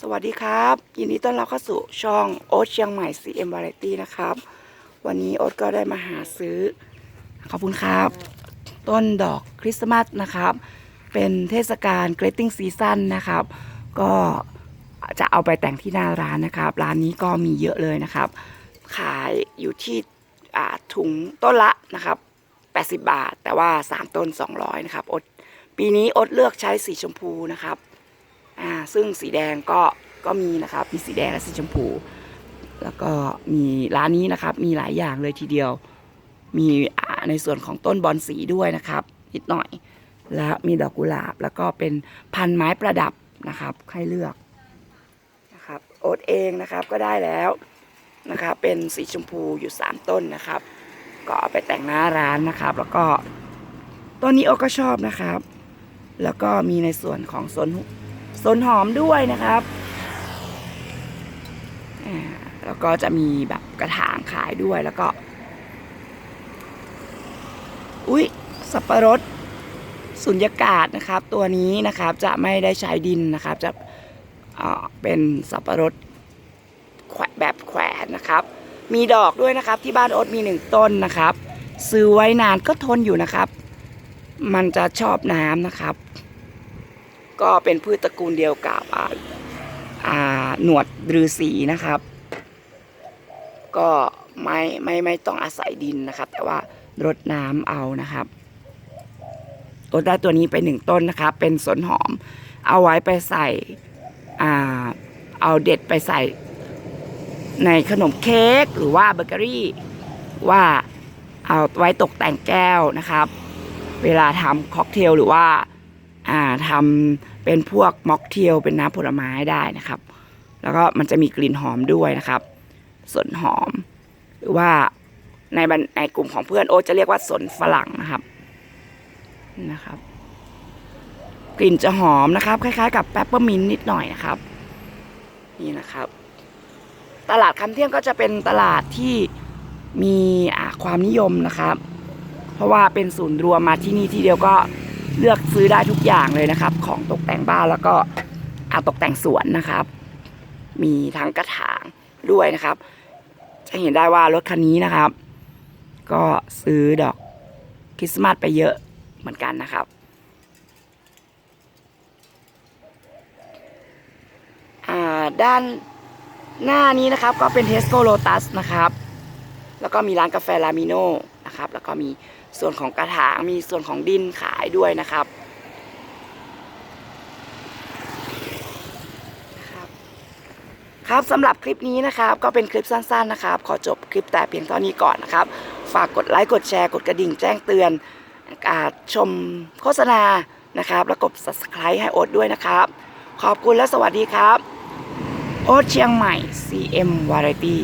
สวัสดีครับ ยินดีต้อนรับเข้าสู่ช่องโอ๊ตเชียงใหม่ CM Variety นะครับ วันนี้โอ๊ตก็ได้มาหาซื้อ ขอบคุณครับ ต้นดอกคริสต์มาสนะครับ เป็นเทศกาล Greeting Season นะครับ ก็จะเอาไปแต่งที่หน้าร้านนะครับ ร้านนี้ก็มีเยอะเลยนะครับ ขายอยู่ที่ถุงต้นละนะครับ 80 บาท แต่ว่า 3 ต้น 200 นะครับอ๊ตปีนี้โอ๊ตเลือกใช้สีชมพูนะครับ อ่าซึ่งสีแดงก็ก็มีนะครับมีสีแดงและสีชมพู แล้วก็มีร้านนี้นะครับ มีหลายอย่างเลยทีเดียว มีในส่วนของต้นบอนสีด้วยนะครับ นิดหน่อย และมีดอกกุหลาบแล้วก็เป็นพันไม้ประดับนะครับให้เลือกนะครับโอ๊ตเองนะครับก็ได้แล้วนะครับเป็นสีชมพูอยู่ 3 ต้นนะครับ ก็เอาไปแต่งหน้าร้านนะครับ แล้วก็ต้นนี้โอก็ชอบนะครับ แล้วก็มีในส่วนของสน สนหอมด้วยนะครับ แล้วก็จะมีแบบกระถางขายด้วยแล้วก็ อุ๊ย สับปะรดสุญญากาศนะครับ ตัวนี้นะครับจะไม่ได้ใช้ดินนะครับ จะเป็นสับปะรดแขวะแบบแขวนนะครับ มีดอกด้วยนะครับที่บ้านโอ๊ตมีหนึ่งต้นนะครับ ซื้อไว้นานก็ทนอยู่นะครับ มันจะชอบน้ำนะครับ ก็เป็นพืชตระกูลเดียวกับอาหนวดฤาษีนะครับ ก็ไม่ไม่ไม่ต้องอาศัยดินนะครับ แต่ว่ารดน้ำเอานะครับโอได้ตัวนี้ไปหนึ่งต้นนะครับ เป็นสนหอม เอาไว้ไปใส่เอาเด็ดไปใส่ในขนมเค้กหรือว่าเบเกอรี่ ว่าเอาไว้ตกแต่งแก้วนะครับ เวลาทำค็อกเทลหรือว่า ทำเป็นพวกม็อกเทลเป็นน้ำผลไม้ได้นะครับ แล้วก็มันจะมีกลิ่นหอมด้วยนะครับสนหอม หรือว่าในบรรในกลุ่มของเพื่อนโอจะเรียกว่าสนฝรั่งนะครับนะครับ กลิ่นจะหอมนะครับ คล้ายๆ กับแปปเปอร์มินนิดหน่อยนะครับ นี่นะครับ ตลาดคำเที่ยงก็จะเป็นตลาดที่มีความนิยมนะครับ เพราะว่าเป็นศูนย์รวมมาที่นี่ที่เดียวก็ เลือกซื้อได้ทุกอย่างเลยนะครับ ของตกแต่งบ้านแล้วก็อาตกแต่งสวนนะครับ มีทั้งกระถางด้วยนะครับ จะเห็นได้ว่ารถคันนี้นะครับ ก็ซื้อดอกคริสต์มาสไปเยอะเหมือนกันนะครับ ด้านหน้านี้นะครับก็เป็นเทสโก้โ t ตัสนะครับ แล้วก็มีร้านกาแฟลามิโน นะครับ แล้วก็มีส่วนของกระถางมีส่วนของดินขายด้วยนะครับครับสำหรับคลิปนี้นะครับก็เป็นคลิปสั้นๆนะครับ ขอจบคลิปแต่เพียงเท่านี้ก่อนนะครับ ฝากกดไลค์กดแชร์กดกระดิ่งแจ้งเตือนอาชมโฆษณานะครับ แล้วกด subscribe ให้โอ๊ตด้วยนะครับ ขอบคุณและสวัสดีครับ โอ๊ตเชียงใหม่ CM Variety